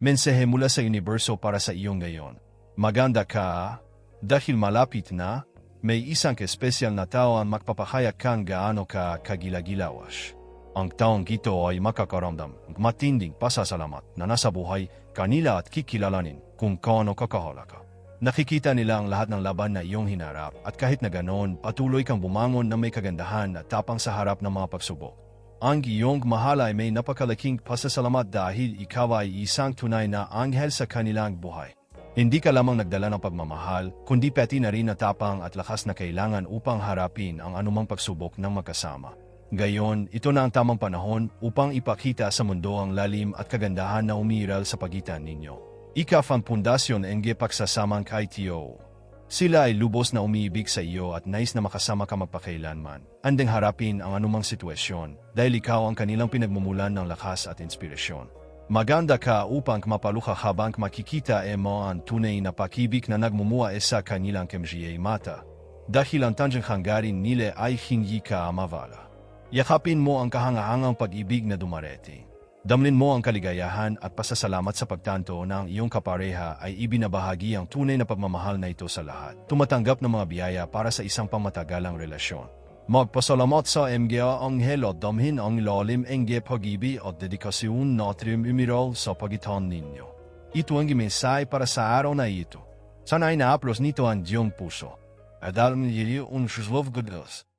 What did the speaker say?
Mensahe mula sa universo para sa iyong ngayon. Maganda ka, dahil malapit na, may isang espesyal na tao ang magpapahayag kang gaano ka kagilagilawas. Ang taong ito ay makakaramdam ng matinding pasasalamat na nasa buhay kanila at kikilalanin kung kaano kakahalaga. Nakikita nila ang lahat ng laban na iyong hinarap at kahit na ganoon, patuloy kang bumangon na may kagandahan at tapang sa harap ng mga pagsubok. Ang iyong mahal ay may napakalaking pasasalamat dahil ikaw ay isang tunay na anghel sa kanilang buhay. Hindi ka lamang nagdala ng pagmamahal, kundi pati na rin na tapang at lakas na kailangan upang harapin ang anumang pagsubok ng magkasama. Gayon, ito na ang tamang panahon upang ipakita sa mundo ang lalim at kagandahan na umiral sa pagitan ninyo. Ika ang pundasyon ng pagsasamang kay Tio. Sila ay lubos na umiibig sa iyo at nais na makasama ka magpakailanman. Andeng harapin ang anumang sitwasyon dahil ikaw ang kanilang pinagmumulan ng lakas at inspirasyon. Maganda ka upang mapaluha habang makikita e mo ang tunay na pakibig na nagmumua e sa kanilang kemjiay mata. Dahil ang tanjang hanggarin nila ay hindi ka mavala. Yakapin mo ang kahangahangang pag-ibig na dumarating. Damlin mo ang kaligayahan at pasasalamat sa pagtanto ang iyong kapareha ay ibinabahagi ang tunay na pagmamahal na ito sa lahat. Tumatanggap ng mga biyaya para sa isang pangmatagalang relasyon. Magpasalamat sa MGA ang helo damhin ang lalim ng pag-ibig at dedikasyon na umiral sa pagitan ninyo. Ito ang mensahe para sa araw na ito. Sana ay naaplos nito ang diyong puso. At alam niyo un Shuslov Godos.